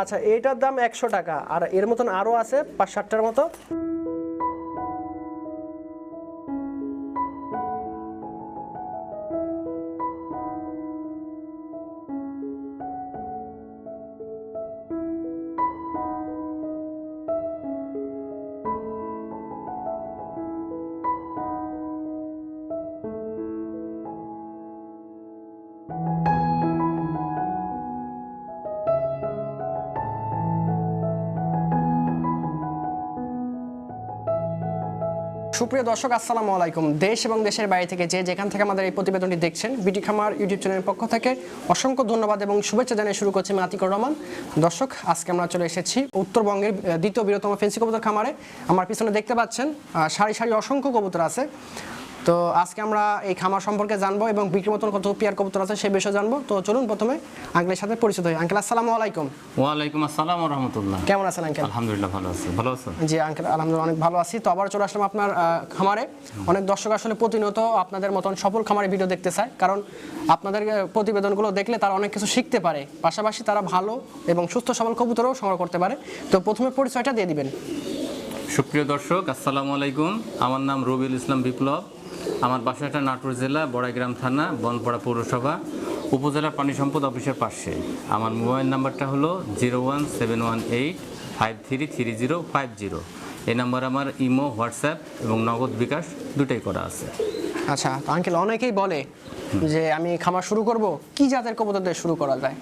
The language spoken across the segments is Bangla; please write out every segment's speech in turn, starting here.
আচ্ছা এটার দাম একশো টাকা। আর এর মতন আরও আছে পাঁচ ষাটটার মতো। সুপ্রিয় দর্শক, আসসালামু আলাইকুম। দেশ এবং দেশের বাইরে থেকে যে যেখান থেকে আমাদের এই প্রতিবেদনটি দেখছেন বিটি খামার ইউটিউব চ্যানেলের পক্ষ থেকে অসংখ্য ধন্যবাদ এবং শুভেচ্ছা জানিয়ে শুরু করছি আমি আতিকুর রহমান। দর্শক, আজকে আমরা চলে এসেছি উত্তরবঙ্গের দ্বিতীয় বৃহত্তম ফেন্সি কবুতর খামারে। আমার পিছনে দেখতে পাচ্ছেন সারি সারি অসংখ্য কবুতর আছে। তো আজকে আমরা এই খামার সম্পর্কে জানব এবং বিক্রির মতন কত পেয়ার কবুতর আছে সেই বিষয়ে জানব। তো চলুন প্রথমে আঙ্কেলের সাথে পরিচিত হই। আঙ্কেল আসসালামু আলাইকুম। ওয়ালাইকুম আসসালাম ওয়া রাহমাতুল্লাহ। কেমন আছেন আঙ্কেল? আলহামদুলিল্লাহ ভালো আছি। ভালো আছো জি আঙ্কেল আলহামদুলিল্লাহ অনেক ভালো আছি। তো আবার চলে আসলাম আপনার খামারে। অনেক দর্শক আসলে প্রতিনিয়ত আপনাদের মতন সফল খামারে ভিডিও দেখতে চায়। কারণ আপনাদের প্রতিবেদনগুলো দেখলে তারা অনেক কিছু শিখতে পারে। পাশাপাশি তারা ভালো এবং সুস্থ সবল কবুতরও সংগ্রহ করতে পারে। তো প্রথমে পরিচয়টা দিয়ে দিবেন। সুপ্রিয় দর্শক আসসালামু আলাইকুম। আমার নাম রবিউল ইসলাম বিপ্লব। আমার বাসাটা নাটোর জেলা বড়াইগ্রাম থানা বনপাড়া পৌরসভা উপজেলা পানি সম্পদ অফিসের পাশে। আমার মোবাইল নাম্বারটা হলো zero one seven one eight five three three zero five zero. এই নাম্বার আমার ইমো হোয়াটসঅ্যাপ এবং নগদ বিকাশ দুটাই করা আছে। আচ্ছা আঙ্কেল অনেকেই বলে যে আমি খামার শুরু করব কি জাতের কবুতর দিয়ে শুরু করা যায়?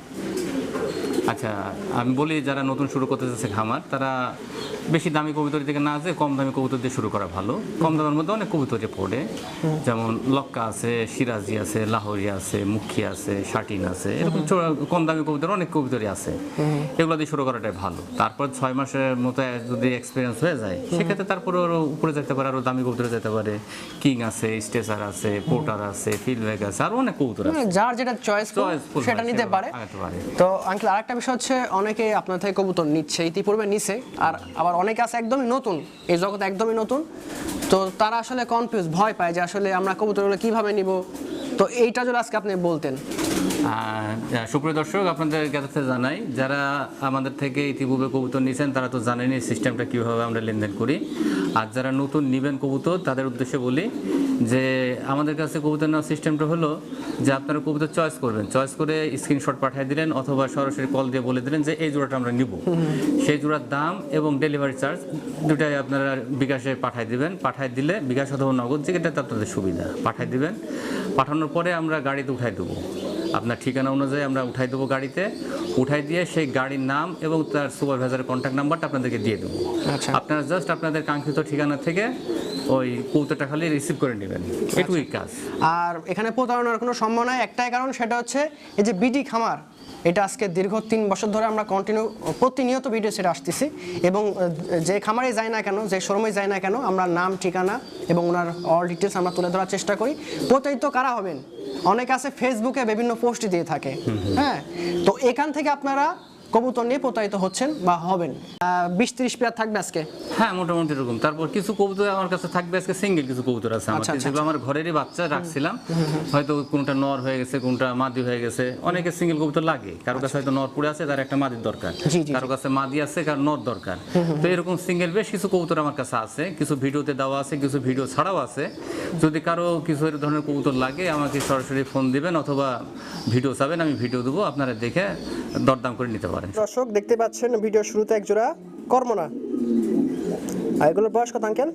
আচ্ছা আমি বলি যারা নতুন শুরু করতে যাচ্ছে খামার তারা বেশি দামি কবুতর থেকে না যে কম দামি কবুতর দিয়ে শুরু করা ভালো। কম দামের মধ্যে অনেক কবুতরে পড়ে। যেমন লক্কা আছে সিরাজি আছে লাহোরি আছে মুখী আছে শাটিন আছে এরকম কম দামি কবুতর অনেক কবুতরই আছে। এগুলো দিয়ে শুরু করাটাই ভালো। তারপর ছয় মাসের মতো যদি এক্সপিরিয়েন্স হয়ে যায় সেক্ষেত্রে তারপরে আরও উপরে যেতে পারে আরও দামি কবুতরে যেতে পারে। কিং আছে স্টেসার আছে পোর্টার আছে ফিল্ডব্যাগ আছে আরও অনেক কবুতর আছে। মানে যার যেটা চয়েস সেটা নিতে পারে। পারে। তো আঙ্কেল আরেকটা বিষয় হচ্ছে অনেকে আপনার থেকে কবুতর নিচ্ছে ইতিপূর্বে নিছে আর আবার অনেকে আছে একদমই নতুন, এই জগৎ একদমই নতুন, তো তারা আসলে কনফিউজ ভয় পায় যে আসলে আমরা কবুতরগুলো কীভাবে নিব। তো এইটা যদি আজকে আপনি বলতেন। সুপ্রিয় দর্শক, আপনাদের কাছে জানাই, যারা আমাদের থেকে ইতিপূর্বে কবুতর নিয়েছেন তারা তো জানেনই সিস্টেমটা কীভাবে আমরা লেনদেন করি। আর যারা নতুন নিবেন কবুতর, তাদের উদ্দেশ্যে বলি যে আমাদের কাছে কবুতর নেওয়ার সিস্টেমটা হলো যে আপনারা কবুতর চয়েস করবেন। চয়েস করে স্ক্রিনশট পাঠিয়ে দিলেন অথবা সরাসরি কল দিয়ে বলে দিলেন যে এই জোড়াটা আমরা নিব। সেই জোড়ার দাম এবং ডেলিভারি চার্জ দুটাই আপনারা বিকাশে পাঠিয়ে দিবেন। পাঠিয়ে দিলে বিকাশ অথবা নগদ যেটাতে আপনাদের সুবিধা। পাঠিয়ে দিবেন। পাঠানোর পরে আমরা গাড়িতে উঠাই দেবো। আপনার ঠিকানা অনুযায়ী আমরা উঠাই দেবো গাড়িতে। উঠাই দিয়ে সেই গাড়ির নাম এবং তার সুপারভাইজারের কন্ট্যাক্ট নাম্বারটা আপনাদেরকে দিয়ে দেবো। আচ্ছা। আপনারা জাস্ট আপনাদের কাঙ্ক্ষিত ঠিকানা থেকে ওই কৌতোটা খালি রিসিভ করে নেবেন। এটুকুই কাজ। আর এখানে প্রতারণার কোনো সম্ভাবনা একটাই কারণ সেটা হচ্ছে এই যে বিডি খামার এটা আজকে দীর্ঘ তিন বছর ধরে আমরা কন্টিনিউ প্রতিনিয়ত ভিডিও সেটা আসতেছি। এবং যে খামারে যায় না কেন যে শোরুমে যায় না কেন আমরা নাম ঠিকানা এবং ওনার অল ডিটেলস আমরা তুলে ধরার চেষ্টা করি। প্রতারিত কারা হবেন? অনেকে আছে ফেসবুকে বিভিন্ন পোস্ট দিয়ে থাকে। হ্যাঁ? তো এখান থেকে আপনারা কবুতর নিয়ে প্রতারিত হচ্ছেন বা হবেন? বিশ তিরিশ পেয়ার থাকবে আজকে। হ্যাঁ মোটামুটি এরকম। তারপর কিছু কবুতর আমার কাছে থাকবে আজকে সিঙ্গেল কিছু কবুতর আছে আমার আচ্ছা, আচ্ছা, যেগুলো আমার ঘরেরই বাচ্চা রাখছিলাম। হয়তো কোনটা নর হয়ে গেছে কোনটা মাদি হয়ে গেছে। অনেকে সিঙ্গেল কবুতর লাগে। কারও কাছে হয়তো নর পড়ে আছে তার একটা মাদির দরকার। কারও কাছে মাদি আছে কার নর দরকার। তো এরকম সিঙ্গেল বেশ কিছু কবুতর আমার কাছে আছে। কিছু ভিডিওতে দেওয়া আছে কিছু ভিডিও ছাড়াও আছে। যদি কারও কিছু এর ধরনের কবুতর লাগে আমাকে সরাসরি ফোন দিবেন অথবা ভিডিও চাবেন আমি ভিডিও দেবো। আপনারা দেখে দরদাম করে নিতে পারেন দর্শক দেখতে পাচ্ছেন ভিডিও শুরুতে এক জোড়া কর্মনা। আর এগুলোর বয়স কত আঙ্কেল?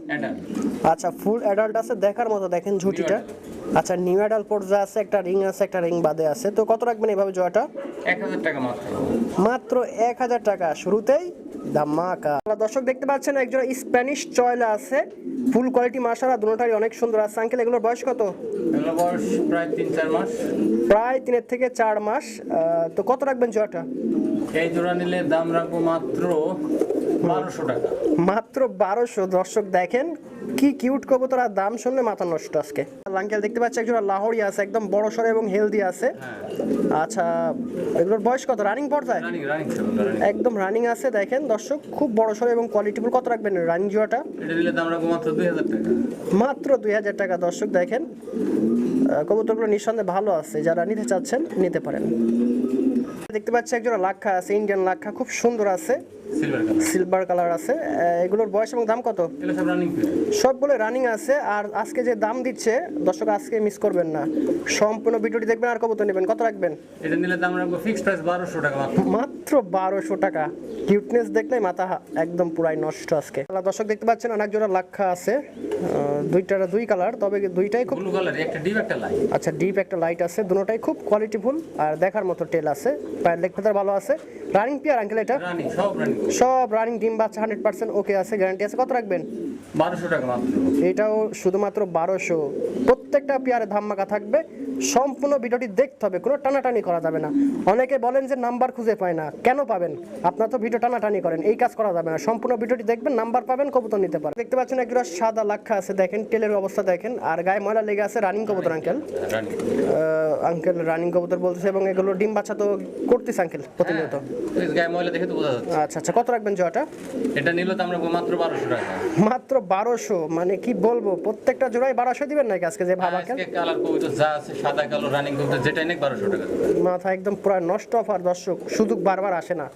আচ্ছা ফুল অ্যাডাল্ট আছে দেখার মতো দেখেন ঝুটিটা। আচ্ছা নিউ অ্যাডাল্ট পর্যা আছে একটা রিং আছে একটা রিং বাদে আছে। তো কত রাখবেন এভাবে জোড়াটা? এক হাজার টাকা মাত্র। মাত্র এক হাজার টাকা। শুরুতেই ধামাকা। দর্শক দেখতে পাচ্ছেন একজন স্প্যানিশ চয়লা আছে। ফুল কোয়ালিটি মাশাআল্লাহ দুনোটারই অনেক সুন্দর। আছে আঙ্কেল এগুলোর বয়স কত? এগুলোর বয়স প্রায় তিন চার মাস। প্রায় তিনের থেকে চার মাস। তো কত রাখবেন জোড়াটা? এই জোড়া নিলে দাম রাখব মাত্র বারোশো টাকা। মাত্র বারোশো। দর্শক দেখেন কি কিউট কবুতর আর দাম শুনলে মাথা নষ্ট আজকে। আঙ্কেল দেখতে পাচ্ছি একজন লাহোরি আছে একদম বড় সড়ো এবং হেলদি আছে। আচ্ছা এগুলোর বয়স কত? রানিং পর্যায়ে রানিং রানিং একদম রানিং আছে দেখেন দর্শক খুব বড় সড়ো এবং কোয়ালিটিফুল কত রাখবেন রানিং টাকা। মাত্র দুই হাজার টাকা দর্শক দেখেন। কবুতরগুলো নিঃসন্দেহে ভালো আছে যারা নিতে চাচ্ছেন নিতে পারেন। দেখতে পাচ্ছি একজন লাক্ষা আছে ইন্ডিয়ান লাক্ষা খুব সুন্দর আছে। সিলভার কালার আছে। এগুলোর বয়স এবং দাম কত? সবগুলো রানিং আছে। আর আজকে যে দাম দিচ্ছে দর্শক আজকে মিস করবেন না। সম্পূর্ণ ভিডিওটি দেখবেন আর কবুতর নেবেন। কত রাখবেন? এটা নিলে দাম রাখব ফিক্সড প্রাইস বারোশো টাকা মাত্র। বারোশো টাকা। কিউটনেস দেখলে মাথা একদম পুরাই নষ্ট আজকে। দর্শক দেখতে পাচ্ছেন অনেক জোড়া লাক্ষা আছে। দুইটার দুই কালার তবে দুইটাই খুব ব্লু কালার একটা ডিপ একটা লাইট আচ্ছা ডিপ একটা লাইট আছে। দুটোটাই খুব কোয়ালিটিফুল আর দেখার মতো টেল আছে। পায়ের লেগ ফেদার ভালো আছে। রানিং পিয়ার আঙ্কেল এটা? রানিং সব রানিং সব রানিং ডিম বাচ্চা হান্ড্রেড পার্সেন্ট ওকে আছে গ্যারান্টি আছে। কত রাখবেন? বারোশো টাকা মাত্র। এটাও শুধুমাত্র বারোশো। প্রত্যেকটা পেয়ারে ধামাকা থাকবে। সম্পূর্ণ ভিডিওটি দেখতে হবে। কোনো টানাটানি করা যাবে না। অনেকে বলেন যে নাম্বার খুঁজে পায় না। কেন পাবেন? আপনার তো ভিডিও টানাটানি করেন। এই কাজ করা যাবে না। সম্পূর্ণ ভিডিওটি দেখবেন নাম্বার পাবেন কবুতর নিতে পারেন দেখতে পাচ্ছেন একজোড়া সাদা লাক্ষা আছে। দেখেন টেলের অবস্থা দেখেন। আর গায়ে ময়লা লেগে আছে রানিং কবুতর আঙ্কেল আঙ্কেল রানিং কবুতর। বলতেছে এবং এগুলো ডিম বাচ্চা তো করতেছে আঙ্কেল প্রতিনিয়ত। গায়ে ময়লা দেখে তো বোঝা যাচ্ছে। আচ্ছা। আচ্ছা কত রাখবেন জোড়াটা? এটা নিলে তো আমরা মাত্র বারোশো টাকা। মাত্র বারোশো মানে কি বলব প্রত্যেকটা জোড়াই বারোশো দিবেন নাকি আজকে যে ভাবা কেন আজকে? কালার কবিতা যা আছে সাদা কালো রানিং কবিতা যেটাই নেই বারোশো টাকা। মাথা একদম পুরো নষ্ট অফার দর্শক শুধু বারবার আসে না।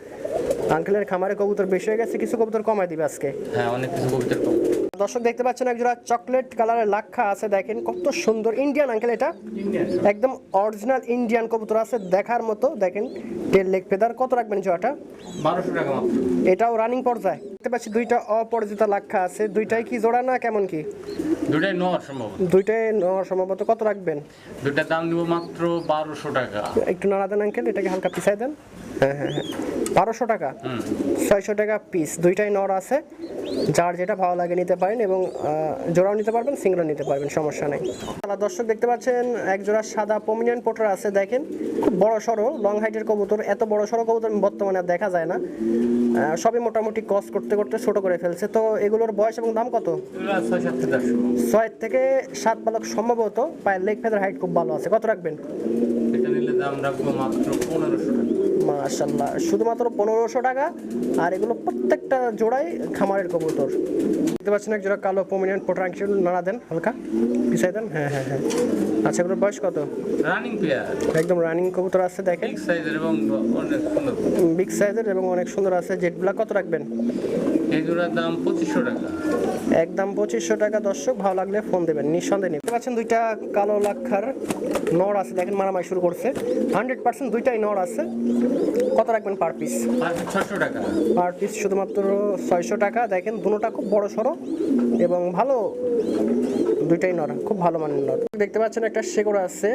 আঙ্কেলের খামারে কবুতর বেশি হয়ে গেছে কিছু কবুতর কমাই দিবে আজকে। হ্যাঁ অনেক কিছু কবুতর কম দর্শক দেখতে পাচ্ছেন একজোড়া চকলেট কালারের লাক্ষা আছে দেখেন কত সুন্দর ইন্ডিয়ান আঙ্কেল এটা। একদম অরিজিনাল ইন্ডিয়ান কবুতর আছে দেখার মতো দেখেন টেল লেগ ফেদার কত রাখবেন জোয়াটা বারোশো টাকা মাত্র। এটাও রানিং পর্যায়ে। দেখতে পাচ্ছি দুইটা অপরাজিত লাক্ষা আছে দুইটাই কি জোড়া না কেমন কি? দুইটাই সম্ভবত কত রাখবেন? দুটার দাম নিব মাত্র বারোশো টাকা। একটু নাড়া দেন আঙ্কেল এটাকে হালকা পিছাই দেন। হ্যাঁ হ্যাঁ হ্যাঁ। বারোশো টাকা। ছয়শো টাকা পিস দুইটাই নর আছে। যার যেটা ভালো লাগে নিতে পারেন এবং জোড়াও নিতে পারবেন সিঙ্গেলও নিতে পারবেন সমস্যা নেই। তাহলে দর্শক দেখতে পাচ্ছেন এক জোড়া সাদা পমিনিয়ান পোটার আছে দেখেন। খুব বড় সড়ো লং হাইটের কবুতর। এত বড় সড়ো কবুতর বর্তমানে আর দেখা যায় না। সবই মোটামুটি কস করতে করতে ছোট করে ফেলছে। তো এগুলোর বয়স এবং দাম কত? ছয় থেকে সাত পালক সম্ভবত। পায়ের লেগ ফেদার হাইট খুব ভালো আছে। কত রাখবেন? দাম রাখব মাত্র পনেরোশো মাশাল্লাহ শুধুমাত্র পনেরোশো টাকা আর এগুলো প্রত্যেকটা জোড়াই খামারের কবুতর। দেখতে পাচ্ছেন এক জোড়া কালো পমিনিয়ান পোটার আংশি নাড়া দেন হালকা পিছাই দেন হ্যাঁ হ্যাঁ হ্যাঁ। আচ্ছা এগুলোর বয়স কত? রানিং পেয়ার একদম রানিং কবুতর আছে দেখেন। বিগ সাইজের এবং অনেক সুন্দর। বিগ সাইজের এবং অনেক সুন্দর আছে জেট ব্ল্যাক কত রাখবেন? এই জোড়ার দাম পঁচিশশো টাকা। একদম পঁচিশশো টাকা দর্শক ভালো লাগলে ফোন দেবেন নিঃসন্দেহে নিতে পাচ্ছেন দুইটা কালো লাক্ষার নর আছে দেখেন মারামারি শুরু করছে। হান্ড্রেড পার্সেন্ট দুইটাই নর আছে। কত রাখবেন পার পিস ছশো টাকা। পার পিস শুধুমাত্র ছয়শো টাকা। দেখেন দুটোটা খুব বড় সড়ো এবং ভালো দুইটাই নর খুব ভালো মানের নর দেখতে পাচ্ছেন একটা শেকড় আছে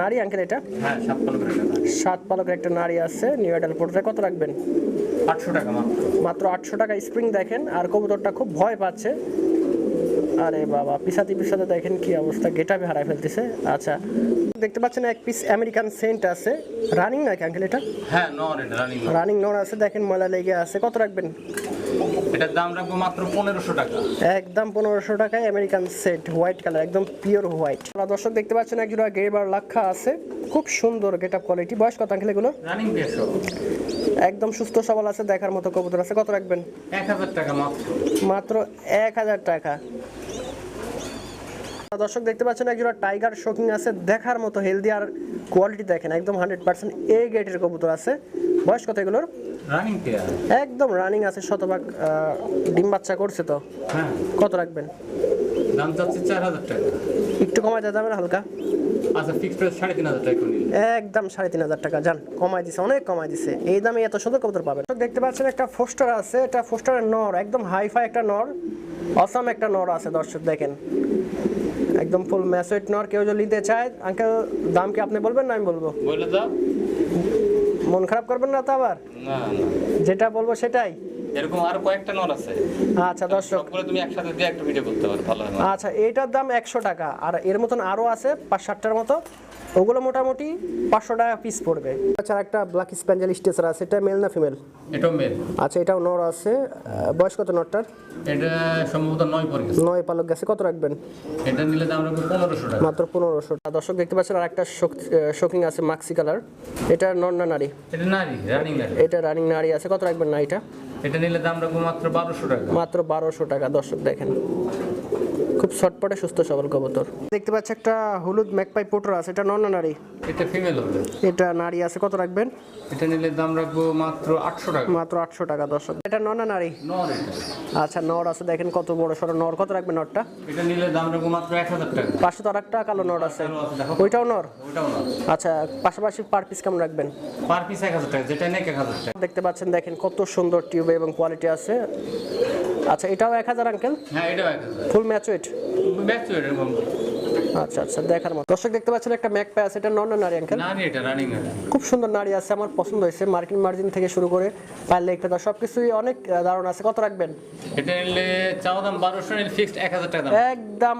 নারী আঙ্কেল এটা? হ্যাঁ সাত পালকের একটা নারী। আছে নিউ এডাল পোর্টে কত রাখবেন? আটশো টাকা মাত্র। আটশো টাকা স্প্রিং দেখেন আর কবুতরটা খুব ভয় পাচ্ছে। আরে বাবা পিসাতে পিসাতে দেখেন কি অবস্থা গেটাবে হারায় ফেলতেছে। আচ্ছা দেখতে পাচ্ছেন এক পিস আমেরিকান সেন্ট আছে। রানিং নাকি আঙ্কেল এটা? হ্যাঁ রানিং রানিং নর আছে দেখেন ময়লা লেগে আছে কত রাখবেন? এটার দাম রাখব মাত্র পনেরোশো টাকা। একদম পনেরোশো টাকায় আমেরিকান সেট হোয়াইট কালার একদম পিওর হোয়াইট দর্শক দেখতে পাচ্ছেন এক জোড়া গেবার লাক্ষা আছে। খুব সুন্দর গেট আপ কোয়ালিটি বয়স কত আঙ্কেল এগুলো? রানিং একদম সুস্থ সবল আছে দেখার মতো কবুতর আছে। কত রাখবেন? এক হাজার টাকা মাত্র। মাত্র এক হাজার টাকা। দর্শক দেখতে পাচ্ছেন একজোড়া টাইগার শোকিং আছে। দেখার মতো হেলদি আর কোয়ালিটি দেখেন। একদম হান্ড্রেড পার্সেন্ট এ গেটের কবুতর আছে। বয়স কত এগুলোর? রানিং একদম রানিং আছে শতভাগ ডিম বাচ্চা করছে তো। হ্যাঁ। কত রাখবেন? দাম চাচ্ছি চার হাজার টাকা। একটু কমাই দেওয়া যাবে না হালকা? আচ্ছা ফিক্সড প্রাইস সাড়ে তিন হাজার টাকা একদম সাড়ে তিন হাজার টাকা যান কমাই দিছে অনেক কমাই দিছে। এই দামে এত সুন্দর কবুতর পাবেন। দেখতে পাচ্ছেন একটা ফোস্টার আছে এটা ফোস্টারের নর একদম হাইফাই একটা নর অসাম একটা নর আছে দর্শক দেখেন। একদম ফুল ম্যাসেট নর কেউ যদি নিতে চায় আঙ্কেল দাম কি আপনি বলবেন না আমি বলব? বলে দাও। মন খারাপ করবেন না তো আবার? না যেটা বলব সেটাই। এরকম আরও কয়েকটা আছে। আচ্ছা দর্শক। সবগুলো তুমি একসাথে দিয়ে একটা ভিডিও করতে পারো ভালো আচ্ছা এটার দাম একশো টাকা। আর এর মতন আরও আছে পাঁচ ষাটটার মতো। ওগুলো মোটামুটি পাঁচশো টাকা পিস পড়বে। আচ্ছা একটা ব্ল্যাক স্প্যাঞ্জেল স্টেসার আছে এটা মেল না ফিমেল এটাও মেল আচ্ছা এটাও নর আছে। বয়স কত নরটার? এটা সম্ভবত নয় পরে গেছে। নয় পালক গেছে কত রাখবেন? এটা নিলে দাম রাখব পনেরোশো টাকা। মাত্র পনেরোশো দর্শক দেখতে পাচ্ছেন আর একটা শোকিং আছে মাক্সি কালার এটা নর না নারী? এটা নারী রানিং নারী। এটা রানিং নারী আছে কত রাখবেন না এটা? এটা নিলে দাম রাখব মাত্র বারোশো টাকা। মাত্র বারোশো টাকা। দর্শক দেখেন। খুব শর্টপটে সুস্থ সবল কবুতর। দেখতে পাচ্ছি একটা হলুদ ম্যাকপাই পোটর এটা নন নারী? এটা ফিমেল হবে। এটা নারী আছে কত রাখবেন? এটা নিলে দাম রাখব মাত্র আটশো টাকা। মাত্র আটশো টাকা দর্শক। এটা নর না নারী? নর এটা। আচ্ছা নর আছে দেখেন কত বড় সড়ো নর। কত রাখবেন নরটা? এটা নিলে দাম রাখব মাত্র এক হাজার টাকা। পাশে তো আরেকটা কালো নর আছে। ওইটাও নর? নর। আচ্ছা পাশাপাশি পার পিস কেমন রাখবেন? পার পিস এক হাজার টাকা যেটা নেক এক হাজার টাকা। দেখতে পাচ্ছেন দেখেন কত সুন্দর টিউব এবং কোয়ালিটি আছে। আচ্ছা এটাও এক হাজার আঙ্কেল হ্যাঁ এটাও এক হাজার। ফুল ম্যাচুইট ব্যাক এরকম। আচ্ছা আচ্ছা দেখার মতো। দর্শক দেখতে পাচ্ছেন একটা ম্যাক পাই আছে এটা নন নারী আঙ্কেল এটা রানিং খুব সুন্দর নারী আছে আমার পছন্দ হয়েছে মার্কিন মার্জিন থেকে শুরু করে পারলে একটা সব কিছুই অনেক দারুণ আছে। কত রাখবেন? এটা নিলে দাম ফিক্সড টাকা দাম। একদম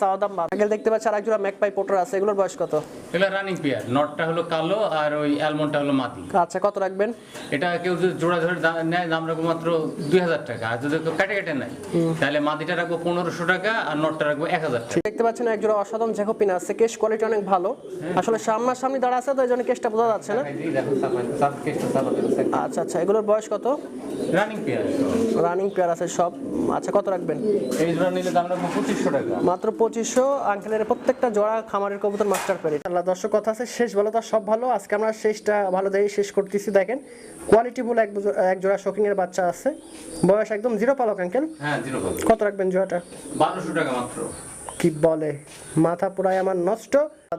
চাওয়া দাম বাদ আঙ্কেল দেখতে পাচ্ছি আর একজোড়া ম্যাক পাই পোটার আছে এগুলোর বয়স কত? এগুলো রানিং পেয়ার নটটা হলো কালো আর ওই অ্যালমন্ডটা হলো মাটি। আচ্ছা কত রাখবেন? এটা কেউ যদি জোড়া ধরে নেয় দাম রাখব মাত্র দুই হাজার টাকা। আর যদি কেটে কেটে নেয় তাহলে মাটিটা রাখব পনেরোশো টাকা আর নটটা রাখব এক হাজার টাকা। দেখতে পাচ্ছেন একজোড়া অসাধারণ জ্যাকোপিন আছে কেশ কোয়ালিটি অনেক ভালো। আসলে সামনাসামনি দাঁড়া আছে তো এই জন্য কেসটা বোঝা যাচ্ছে না। দেখো। আচ্ছা আচ্ছা এগুলোর বয়স কত? রানিং পেয়ার রানিং পেয়ার আছে সব। আচ্ছা কত রাখবেন? এই জোড়া নিলে দাম রাখব পঁচিশশো টাকা। মাত্র পঁচিশশো। আঙ্কেলের প্রত্যেকটা জোড়া খামারের কবুতর মাস্টার পেরি আল্লাহ দর্শক কথা আছে শেষ ভালো তার সব ভালো। আজকে আমরা শেষটা ভালো দিয়ে শেষ করতেছি। দেখেন কোয়ালিটি বলে এক জো- এক জোড়া শোকিংয়ের বাচ্চা আছে। বয়স একদম জিরো পালক আঙ্কেল। হ্যাঁ জিরো কত কত রাখবেন জোড়াটা? বারোশো টাকা মাত্র। কি বলে? মাথা পুরাই আমার নষ্ট।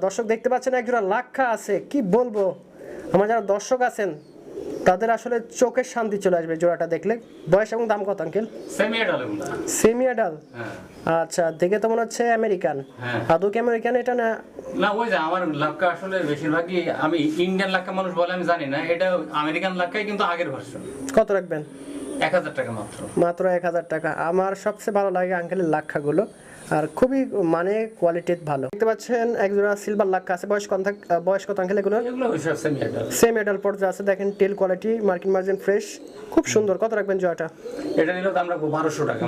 দর্শক দেখতে পাচ্ছেন একজোড়া লাক্ষা আছে। কি বলব? আমার যারা দর্শক আছেন তাদের আসলে চোখের শান্তি চলে আসবে জোড়াটা দেখলে। বয়স এবং দাম কত আঙ্কেল? সেমি এডাল এগুলো। সেমি অ্যাডাল হ্যাঁ। আচ্ছা দেখে তো মনে হচ্ছে আমেরিকান হ্যাঁ। আদৌ কি আমেরিকান এটা না? না ওই যে আমার লাক্কা আসলে বেশিরভাগই আমি ইন্ডিয়ান লাক্কা মানুষ বলে আমি জানি না। এটা আমেরিকান লাক্কাই কিন্তু আগের ভার্সন কত রাখবেন? এক হাজার টাকা মাত্র। মাত্র এক হাজার টাকা। আমার সবচেয়ে ভালো লাগে আঙ্কেলের লাক্ষাগুলো। আর খুবই মানে কোয়ালিটি ভালো। দেখতে পাচ্ছেন একজোড়া সিলভার লাক্কা আছে। বয়স কত বয়স কত আঙ্কেল এগুলো সেমি এডাল সেম এডাল পর্যায়ে আছে দেখেন টেল কোয়ালিটি মার্কিন মার্জিন ফ্রেশ খুব সুন্দর। কত রাখবেন জয়টা? এটা নিলে তো আমরা বারোশো টাকা।